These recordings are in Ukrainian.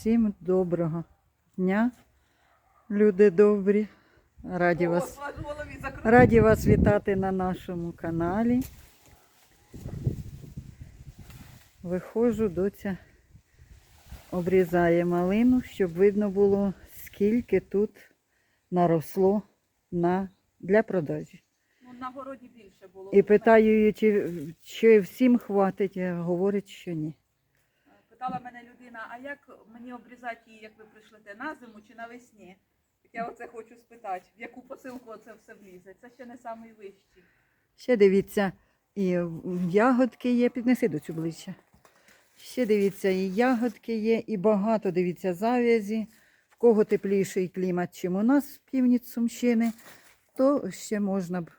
Всім доброго дня, люди добрі. Раді вас, раді вас вітати на нашому каналі. Виходжу, доця обрізає малину, щоб видно було, скільки тут наросло на, для продажі. Ну, на городі більше було. І питаю її, чи, чи всім хватить, говорить, що ні. Питала мене людина, а як мені обрізати її, як ви прийшлете, на зиму чи навесні? Так я оце хочу спитати, в яку посилку це все влізе. Це ще не найвищий. Ще дивіться, і ягодки є, піднеси до цю ближче. Ще дивіться, і ягодки є, і багато дивіться зав'язі. В кого тепліший клімат, чим у нас в північ Сумщини, то ще можна б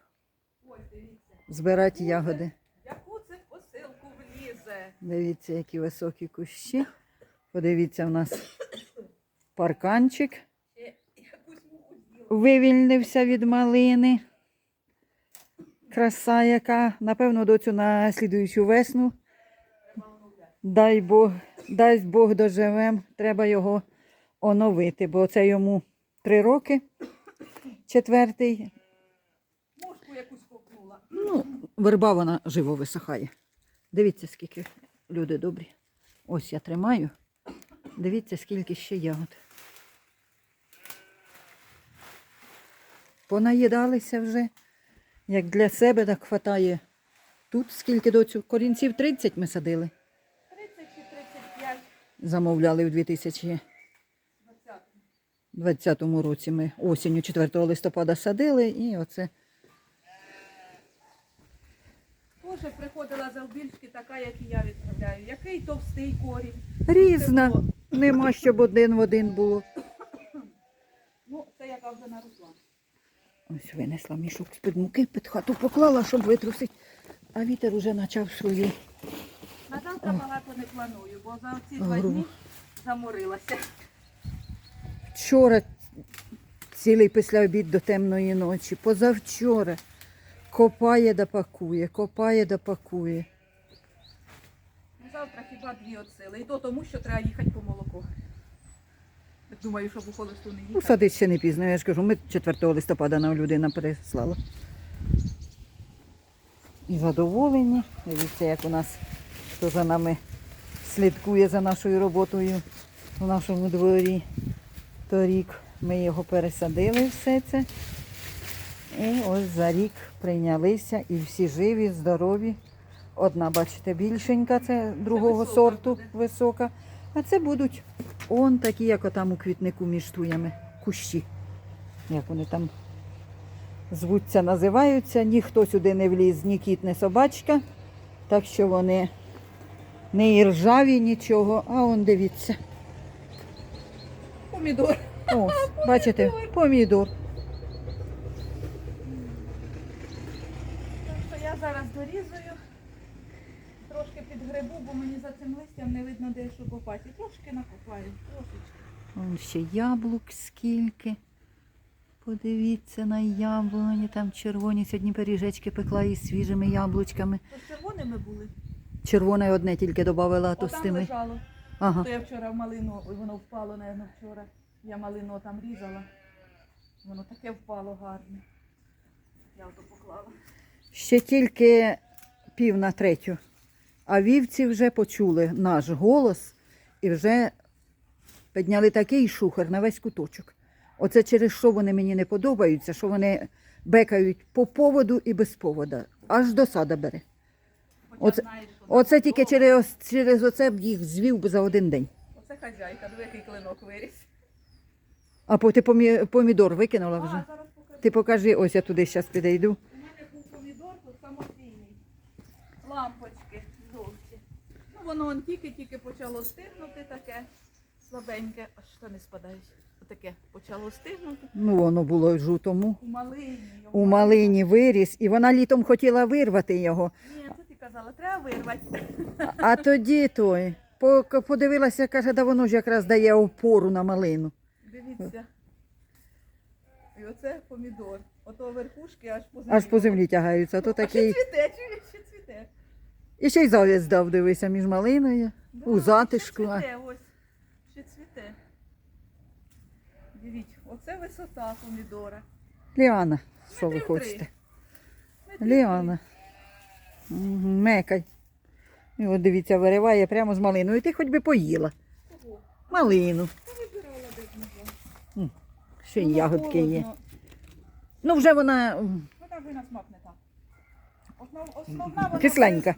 збирати ягоди. Яку це посилку влізе? Дивіться, які високі кущі. Подивіться, у нас парканчик вивільнився від малини. Краса яка, напевно, доцю на слідуючу весну. Дай Бог, дасть Бог доживем, треба його оновити, бо це йому три роки, четвертий. Мушку якусь копнула. Ну, верба вона живо висихає. Дивіться, скільки люди добрі. Ось я тримаю. Дивіться, скільки ще ягод. Понаїдалися вже. Як для себе, так хватає. Тут скільки до цього? Корінців 30 ми садили. 30 чи 35 Замовляли в 2020 20. році. Ми осінню 4 листопада садили і оце. Тоже приходила з Албільськи така, як і я відправляю. Який товстий корінь. Різна. Нема, щоб один в один було. Ну, це яка вже наросла. Ось винесла мішок з-під муки, під хату поклала, щоб витрусити. А вітер уже почав свої. На завтра багато не планую, бо за ці два Грубо. дні заморилася. Вчора цілий після обід до темної ночі, позавчора копає да пакує, копає да пакує. Ну, Завтра хіба дві от сили. І то тому, що треба їхати по молоко. Думаю, щоб у холосту не Ну, їхати. садить ще не пізно, я ж кажу, ми 4 листопада нам людина переслала. І задоволені. Дивіться, як у нас хто за нами слідкує за нашою роботою в нашому дворі. Торік ми його пересадили все це. І ось за рік прийнялися і всі живі, здорові. Одна, бачите, більшенька, це другого висока сорту, буде. висока. А це будуть он такі, як отам у квітнику між туями, кущі. Як вони там звуться, називаються. Ніхто сюди не вліз, ні кіт, ні собачка. Так що вони не іржаві, нічого. А он дивіться. Помідор. Ось, бачите, помідор. Так що я зараз дорізую. Трошки підгребу, бо мені за цим листям не видно де що копати. І Трошки накопаю. Трошечки. Вон ще яблук скільки. Подивіться на яблуні, там червоні. Сьогодні пиріжечки пекла із свіжими яблучками. То з червоними були. Червоне одне тільки додавала, то з тими. лежало. Ага. То я вчора в малину, ой, воно впало, напевно, вчора. Я малину там різала. Воно таке впало гарне. Я ото поклала. Ще тільки пів на третю. А вівці вже почули наш голос і вже підняли такий шухер на весь куточок. Оце через що вони мені не подобаються, що вони бекають по поводу і без повода. Аж досада бере. Оце- Оце тільки через, через оце б їх звів би за один день. Оце хазяйка, диви, який клинок виріс. А по- ти помі- помідор викинула вже? Ти покажи, ось я туди зараз підійду. У мене був помідор тут самостійний. Лампочки жовті. Ну воно он тільки-тільки почало стигнути таке слабеньке, аж що не спадають. Отаке почало стигнути. Ну, воно було в жутому. У малині. його У малині виріс, і вона літом хотіла вирвати його. Ні, це ти казала, треба вирвати. А тоді той по- подивилася, каже, да воно ж якраз дає опору на малину. Дивіться. І оце помідор. Ото верхушки аж по землі. Аж по землі тягаються. А то такий. цвіте, чуєш. І ще й зав'язь дав, дивися, між малиною. У затишку, Ще цвіте, ось. Ще цвіте. Оце висота помідора. Ліана, що ви хочете? Ліана. Мекай. І от дивіться, вириває прямо з малиною. І Ти хоч би поїла. Ого, Малину. Ще й Воно ягодки є. Ну вже вона Вона вже на смак не так. Основ, основна вона кисленька.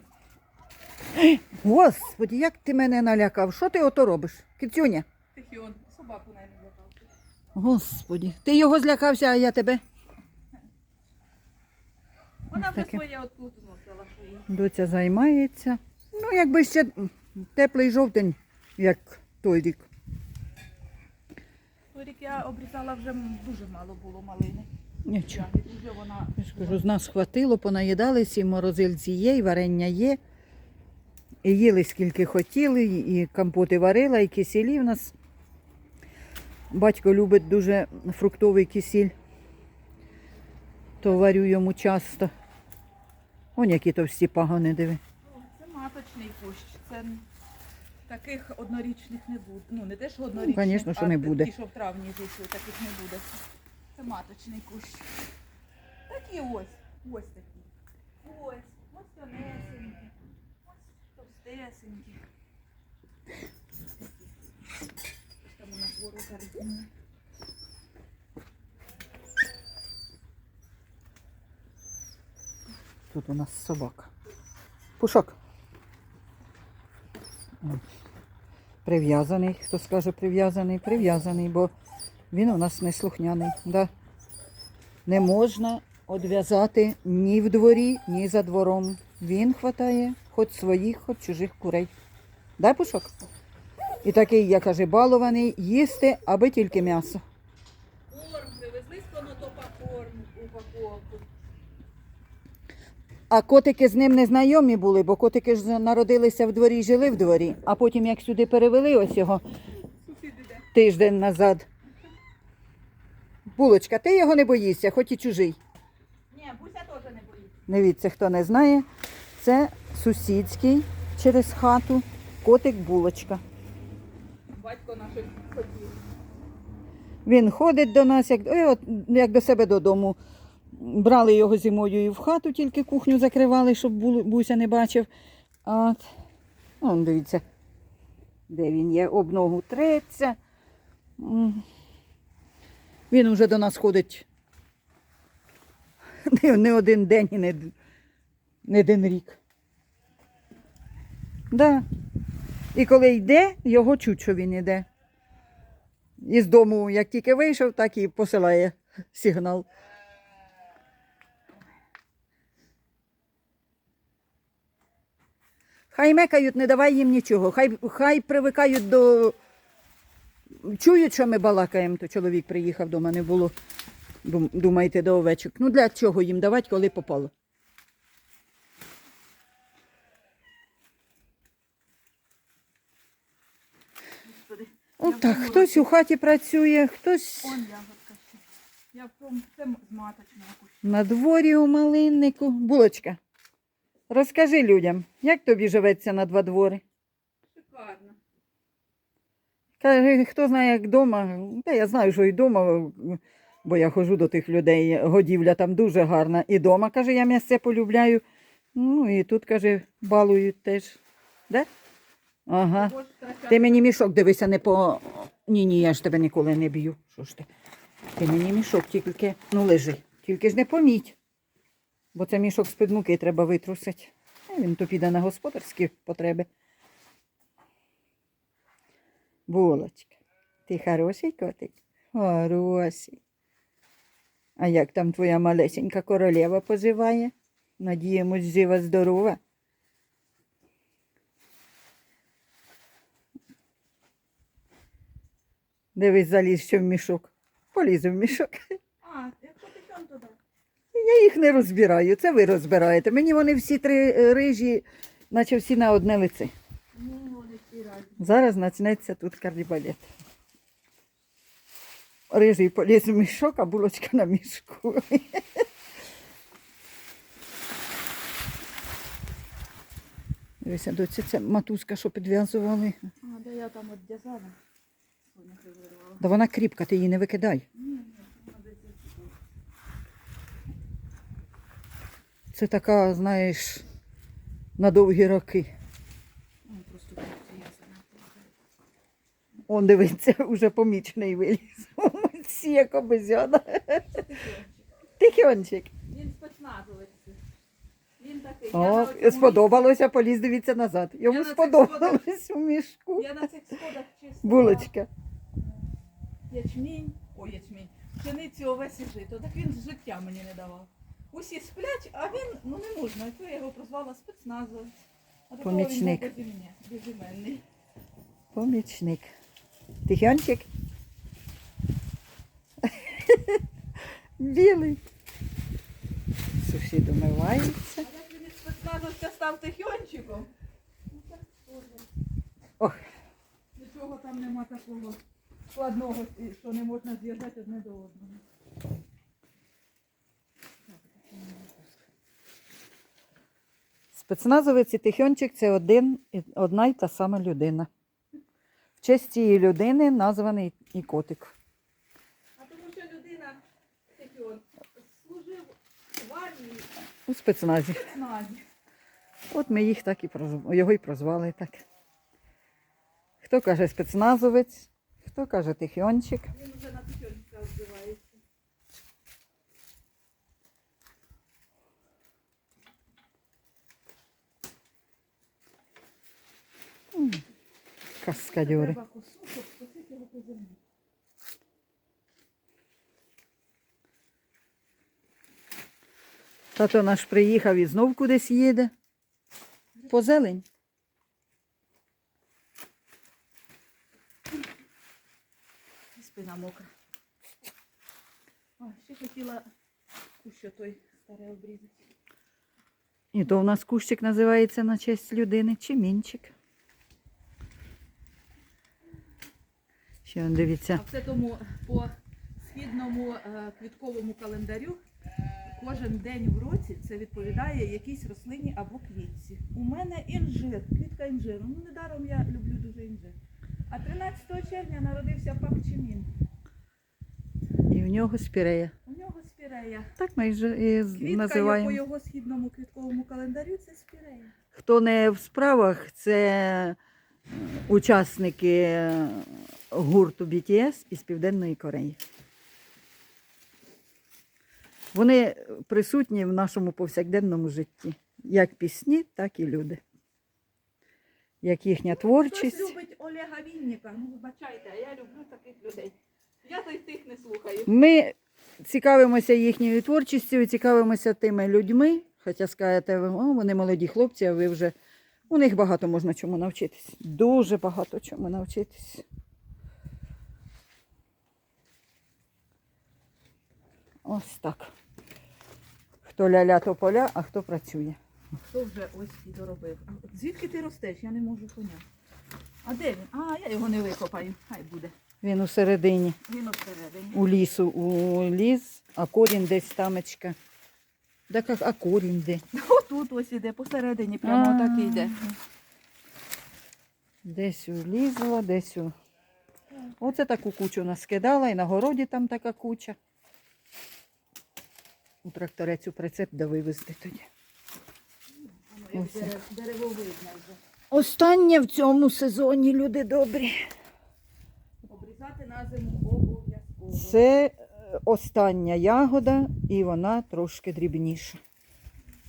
Господи, як ти мене налякав. Що ти ото робиш? Кицюня? Тихіон, собаку навіть не лякався. Господи, ти його злякався, а я тебе. Вона вже своє отут зносила. Доця займається. Ну, якби ще теплий жовтень, як той рік. Торік я обрізала вже дуже мало було малини. Нічого. Я ж кажу, з нас хватило, понаїдалися, і морозильці є, і варення є. І їли скільки хотіли, і компоти варила, і кисілі в нас. Батько любить дуже фруктовий кисіль. То варю йому часто. Он які товсті пагони диви. Ну, Це маточний кущ. Це таких однорічних не буде. Ну, не те, що однорічних, конечно, що не буде. ті, що в травні зійшли, таких не буде. Це маточний кущ. Такі ось. Ось такі. Ось. Ось тонесенькі. Ось Там у нас ворота різні. Тут у нас собака. Пушок. Прив'язаний. Хто скаже прив'язаний? Прив'язаний, бо він у нас неслухняний. Да. Не можна одв'язати ні в дворі, ні за двором. Він хватає хоч своїх, хоч чужих курей. Да, пушок? І такий, я каже, балований, їсти, аби тільки м'ясо. Корм привезли з конотопа корм упаковку. А котики з ним не знайомі були, бо котики ж народилися в дворі, жили в дворі, а потім, як сюди перевели ось його тиждень назад. Булочка, ти його не боїшся, хоч і чужий. Ні, Буся теж не боїться. Дивіться, хто не знає, це сусідський через хату котик булочка. Батько наш хотів. Він ходить до нас, як, от, як до себе додому. Брали його зимою і в хату, тільки кухню закривали, щоб Буся не бачив. От. Он, дивіться, де він є, об ногу треться. Він уже до нас ходить не, один день і не, не один рік. Да. І коли йде, його чуть, що він йде. Із дому, як тільки вийшов, так і посилає сигнал. Хай мекають, не давай їм нічого. Хай, хай привикають до. Чують, що ми балакаємо, то чоловік приїхав до мене було. Дум- Думаєте, до овечок. Ну для чого їм давати, коли попало? Господи. От так, хтось у хаті працює, хтось Он ягодка ще. Я в тому, це з маточного куща. на дворі у малиннику. Булочка, розкажи людям, як тобі живеться на два двори? Шикарно. Каже, хто знає, як вдома. Та я знаю, що і вдома, бо я ходжу до тих людей. Годівля там дуже гарна. І вдома, каже, я м'ясце полюбляю. Ну і тут, каже, балують теж. Де? Ага. Ти мені мішок дивися, не по. Ні, ні, я ж тебе ніколи не б'ю. Що ж ти? Ти мені мішок тільки, ну лежи. Тільки ж не поміть. Бо це мішок з-під муки треба витрусити. Він то піде на господарські потреби. Булочка. Ти хороший котик? Хороший. А як там твоя малесенька королева поживає? Надіємось, жива здорова. Дивись, заліз ще в мішок. Полізу в мішок. А, якщо туди. Я їх не розбираю, це ви розбираєте. Мені вони всі три рижі, наче всі на одне лице. Ну. Зараз почнеться тут кардібалет. Рижий поліз в мішок, а булочка на мішку. Дивися, доці, це матузка, що підв'язували. А, де я там от. Та вона кріпка, ти її не викидай. Це така, знаєш, на довгі роки. Он дивиться, уже помічений виліз. Ці як обезьяна. Тихіончик. Він спецназовець. Він такий. Сподобалося, поліз, дивіться назад. Йому сподобалось у мішку. Я на цих сходах чисто. Булочка ячмінь, ой, ячмінь, пшеницю, овес і жито. Так він з життя мені не давав. Усі сплять, а він, ну не можна. І то я його прозвала спецназовець. А такого Помічник. Він був безіменний, безіменний. Помічник. Тихончик. Білий. Сусід умивається. А як він із спецназовця став? Ну так теж. Ох, Нічого там нема такого складного, що не можна зв'язати одне до одного. спецназовець і Тихончик це один, одна й та сама людина. В честь цієї людини названий і котик. А тому що людина Тихон служив в армії, У спецназі. спецназі. От ми їх так і прозв- його і прозвали так. Хто каже спецназовець, хто каже Тихончик. Він вже на Тихончика обзивається. Каскадьори. Тато наш приїхав і знов кудись їде. По зелень. Спина мокра. Ой, ще хотіла кущо той старе обрізати. І то в нас кущик називається на честь людини Чимінчик. Ще он дивіться. А це тому по східному е, квітковому календарю кожен день в році це відповідає якійсь рослині або квітці. У мене інжир, квітка інжиру. Ну, недаром я люблю дуже інжир. А 13 червня народився пак Чимін. І в нього спірея. У нього спірея. Так ми ж і Квітка називаємо. по його східному квітковому календарю це спірея. Хто не в справах, це учасники гурту BTS із Південної Кореї. Вони присутні в нашому повсякденному житті. Як пісні, так і люди. Як їхня Хтось творчість. любить Олега Вінника. Ну, вибачайте, а я люблю таких людей. Я то й тих не слухаю. Ми цікавимося їхньою творчістю цікавимося тими людьми. Хоча скажете, ви, о, вони молоді хлопці, а ви вже у них багато можна чому навчитись. Дуже багато чому навчитись. Ось так. Хто ля-ля, то поля, а хто працює. Хто вже ось і доробив? А звідки ти ростеш? Я не можу поняти. А де він? А, я його не викопаю. Хай буде. Він у середині, Він всередині. у лісу, у ліс, а корінь десь тамечка. Так, а- корінь де? Отут ось іде, посередині, прямо А. отак і йде. Десь улізла, десь у. Оце таку кучу наскидала, і на городі там така куча. У тракторець у прицеп да вивезти тоді. Ось як дерев- вже. Останнє в цьому сезоні, люди добрі. Обрізати на зиму обов'язково. Це е, остання ягода, і вона трошки дрібніша.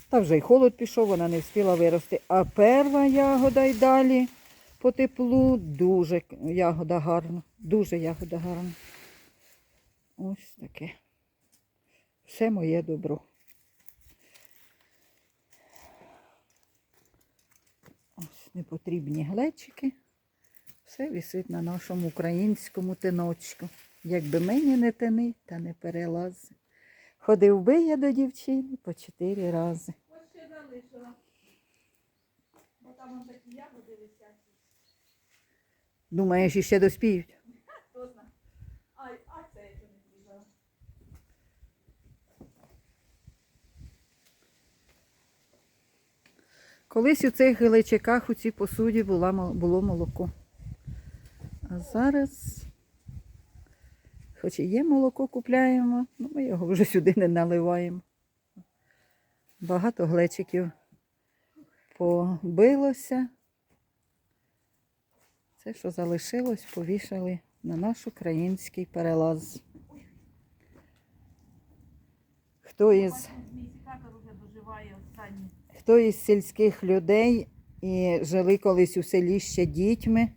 Та вже й холод пішов, вона не встигла вирости. А перша ягода й далі по теплу дуже ягода гарна. Дуже ягода гарна. Ось таке. Все моє добро. Ось непотрібні глечики. Все висить на нашому українському тиночку. Якби мені не тини, та не перелази. Ходив би я до дівчини по чотири рази. Ось ще залишила. Бо там такі ягоди висять. Думаєш, іще доспіють? Хто знає. Ай, а це я ще не зрізала. Колись у цих глечиках у цій посуді була, було молоко. А зараз, хоч і є молоко, купляємо, ну ми його вже сюди не наливаємо. Багато глечиків побилося. Це, що залишилось, повішали на наш український перелаз. Хто із Хто із сільських людей і жили колись у селі ще дітьми,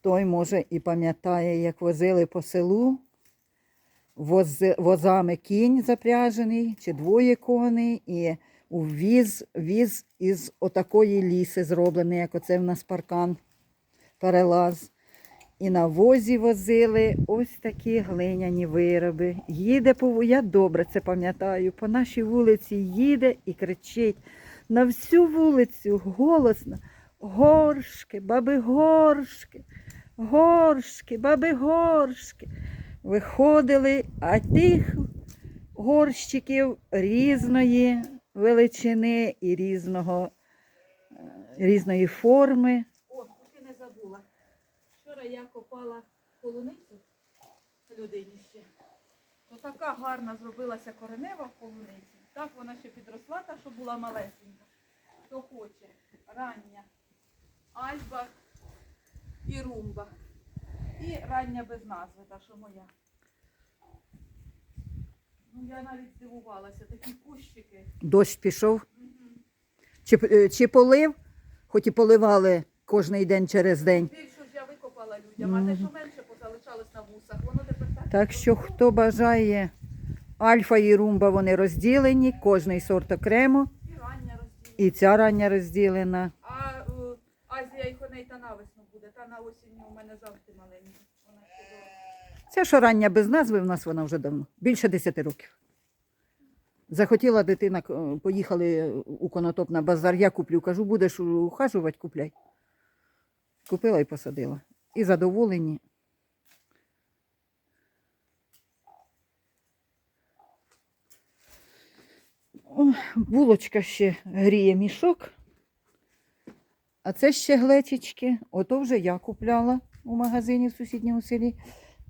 той може і пам'ятає, як возили по селу воз, возами кінь запряжений чи двоє коней, і віз, віз із отакої ліси зроблений, як оце в нас паркан, перелаз. І на возі возили ось такі глиняні вироби. Їде по я добре це пам'ятаю. По нашій вулиці їде і кричить на всю вулицю голосно. Горшки, баби горшки, горшки, баби горшки. Виходили, а тих горщиків різної величини і різного, е, різної форми. О, поки не забула. Вчора я копала полуницю людині ще. То така гарна зробилася коренева в полуниці. Так вона ще підросла, та що була малесенька. Хто хоче, рання, альба і румба. І рання без назви, та що моя. Ну, я навіть здивувалася, такі кущики. Дощ пішов. Чи, е, чи полив, хоч і поливали кожний день через день. Більшу ж я викопала людям, а те, що менше позалишалось на вусах, воно тепер так. Так що хто бажає альфа і румба, вони розділені, кожний сорт окремо, І рання розділила. і ця рання розділена. А е, Азія і коней та навесну буде, та на осінню у мене завжди маленька. Вона ще. Ця що рання без назви, в нас вона вже давно, більше 10 років. Захотіла дитина, е, поїхали у конотоп на базар, я куплю. Кажу, будеш ухажувати, купляй. Купила і посадила. І задоволені. О, булочка ще гріє мішок. А це ще глечички. Ото вже я купляла у магазині в сусідньому селі.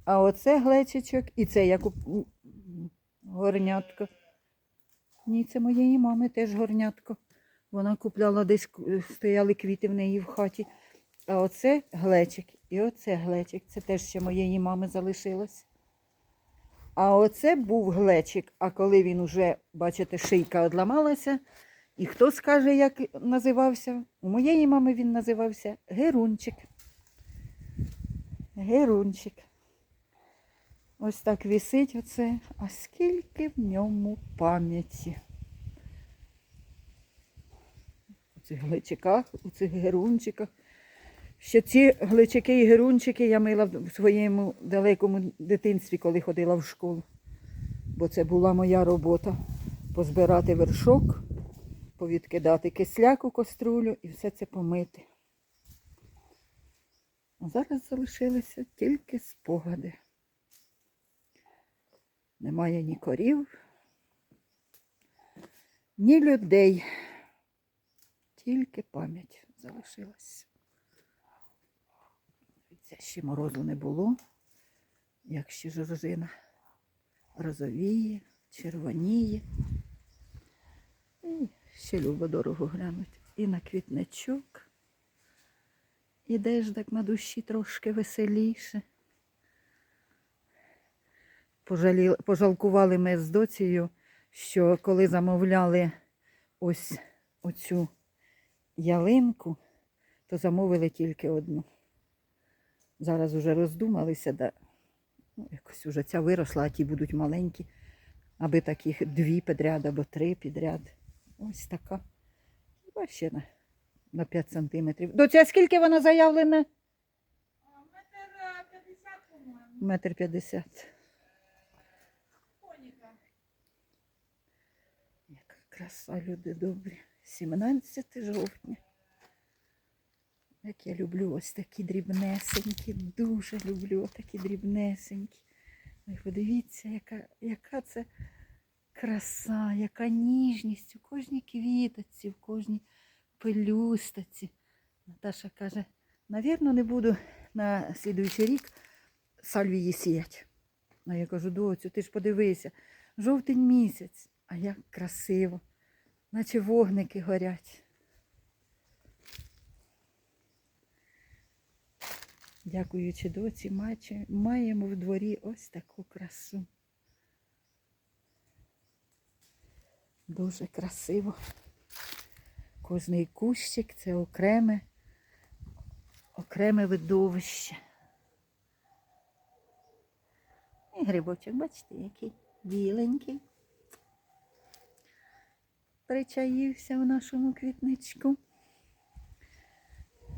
А оце глечичок, і це я куп... горнятко. Ні, це моєї мами теж горнятко. Вона купляла десь стояли квіти в неї в хаті. А оце глечик і оце глечик. Це теж ще моєї мами залишилось. А оце був глечик. А коли він уже, бачите, шийка одламалася, і хто скаже, як називався? У моєї мами він називався Герунчик. Герунчик. Ось так висить оце. А скільки в ньому пам'яті. У цих гличиках, у цих герунчиках. Ще ці гличики і герунчики я мила в своєму далекому дитинстві, коли ходила в школу. Бо це була моя робота. Позбирати вершок, повідкидати кисляк у каструлю і все це помити. А зараз залишилися тільки спогади. Немає ні корів, ні людей. Тільки пам'ять залишилась. Це ще морозу не було, як ще жоржина розовіє, червоніє. І ще любо дорого глянуть. І на квітничок. Ідеш так на душі трошки веселіше. Пожалі... Пожалкували ми з доцією, що коли замовляли ось оцю ялинку, то замовили тільки одну. Зараз уже роздумалися, да, ну, якось уже ця виросла, а ті будуть маленькі, аби таких дві підряд або три підряд. Ось така. Хіба ще на, на 5 сантиметрів. Доця, скільки вона заявлена? Метр 50, по-моєму. Метр п'ятдесят. Коніка. Яка краса, люди добрі. 17 жовтня. Як я люблю ось такі дрібнесенькі, дуже люблю такі дрібнесенькі. Ви подивіться, яка, яка це краса, яка ніжність у кожній квіточці, в кожній пелюсточці. Наташа каже, навірно, не буду на слідуючий рік сальвії сіяти. А я кажу, доцю, ти ж подивися, жовтень місяць, а як красиво. наче вогники горять. Дякуючи доці, маємо в дворі ось таку красу. Дуже красиво. Кожний кущик це окреме, окреме видовище. І грибочок, бачите, який біленький. Причаївся в нашому квітничку.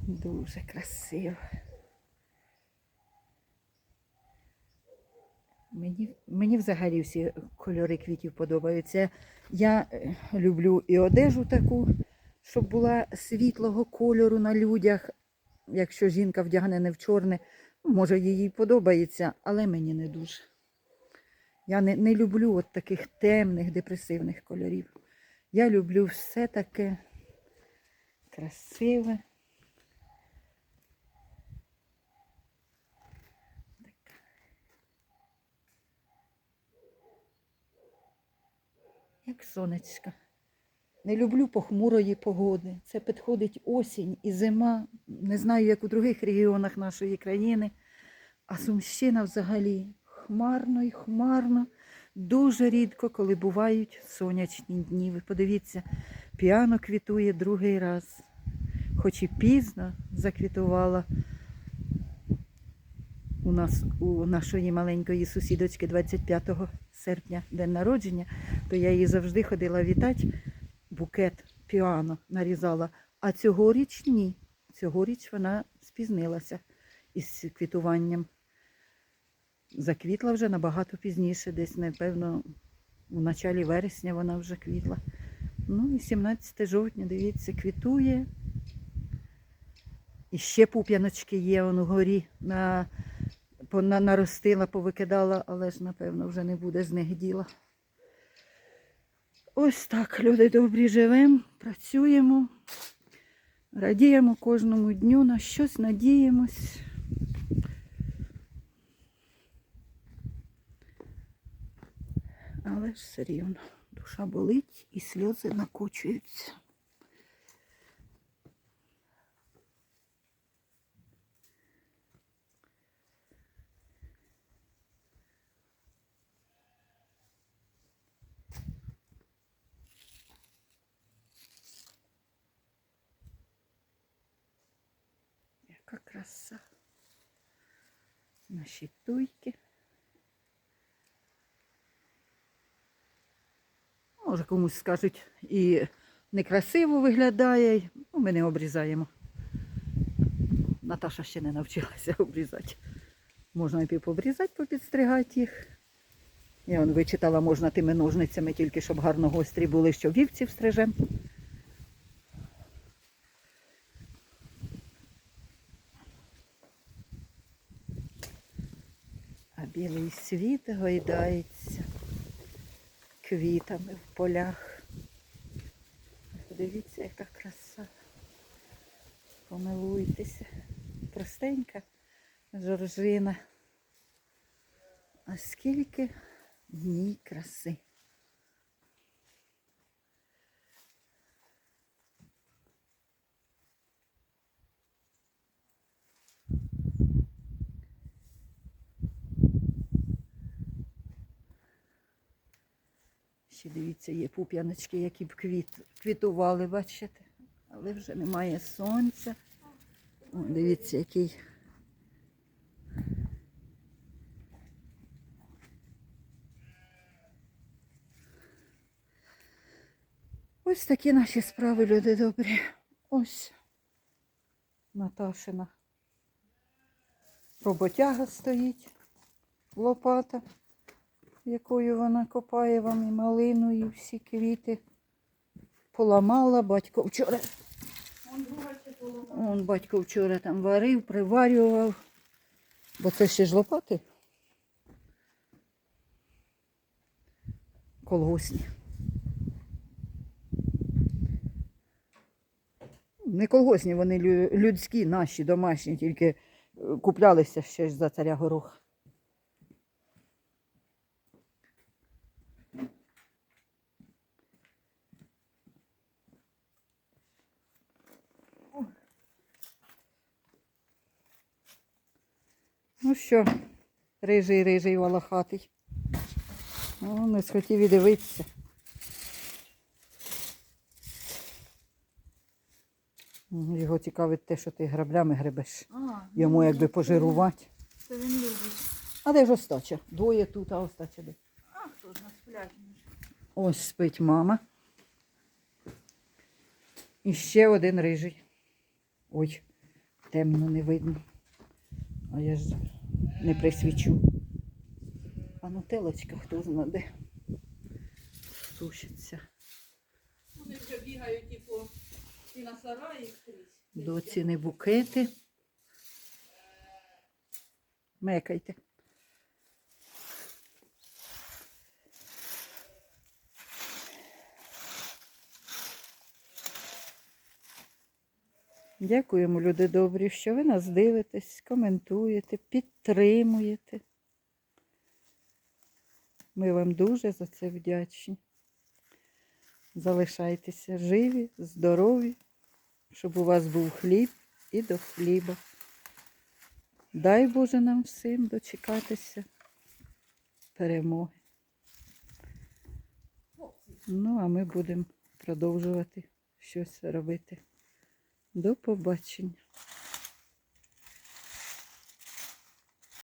Дуже красиво. Мені, мені взагалі всі кольори квітів подобаються. Я е, люблю і одежу таку, щоб була світлого кольору на людях. Якщо жінка вдягне не в чорне, може їй подобається, але мені не дуже. Я не, не люблю от таких темних, депресивних кольорів. Я люблю все таке красиве. Як сонечко. Не люблю похмурої погоди. Це підходить осінь і зима. Не знаю, як у других регіонах нашої країни. А Сумщина взагалі хмарно і хмарно. Дуже рідко, коли бувають сонячні дні. Ви подивіться, піано квітує другий раз. Хоч і пізно заквітувала у нас у нашої маленької сусідочки 25 серпня день народження, то я її завжди ходила вітати, букет піано нарізала. А цьогоріч ні. Цьогоріч вона спізнилася із квітуванням. Заквітла вже набагато пізніше, десь, напевно, у началі вересня вона вже квітла. Ну і 17 жовтня, дивіться, квітує. І ще пуп'яночки є он угорі. На, наростила, повикидала, але ж, напевно, вже не буде з них діла. Ось так, люди добрі, живемо, працюємо, радіємо кожному дню, на щось надіємось. Але ж все рівно душа болить і сльози накочуються. Яка краса. Наші туйки. Може, комусь скажуть, і некрасиво виглядає. Ну, ми не обрізаємо. Наташа ще не навчилася обрізати. Можна і пообрізати, попідстригати їх. Я вичитала, можна тими ножницями, тільки щоб гарно гострі були, що вівці встрижем. Білий світ гойдається квітами в полях. Подивіться, яка краса. Помилуйтеся. Простенька жоржина. А скільки в ній краси. Ще є пуп'яночки, які б квіт, квітували, бачите? Але вже немає сонця. О, дивіться, який. Ось такі наші справи, люди добрі. Ось Наташина роботяга стоїть, лопата якою вона копає вам і малину, і всі квіти. Поламала батько вчора. Он батько вчора там варив, приварював. Бо це ще ж лопати. Колгосні. Не колгосні, вони людські, наші, домашні, тільки е, куплялися ще ж за царя гороха. Ну що, рижий, рижий, волохатий. О, не схотів і дивитися. Його цікавить те, що ти граблями гребеш. А, Йому ну, якби пожирувати. Це він любить. А де ж остача? Двоє тут, а остача де? А хто ж нас пляж? Ось спить мама. І ще один рижий. Ой, темно не видно. А я ж не присвічу. А ну телочка, хто знає. де. Сушиться. Вони вже бігають і по і на сараї скрізь. До ціни букети. Мекайте. Дякуємо, люди добрі, що ви нас дивитесь, коментуєте, підтримуєте. Ми вам дуже за це вдячні. Залишайтеся живі, здорові, щоб у вас був хліб і до хліба. Дай Боже нам всім дочекатися перемоги. Ну, а ми будемо продовжувати щось робити. До побачення.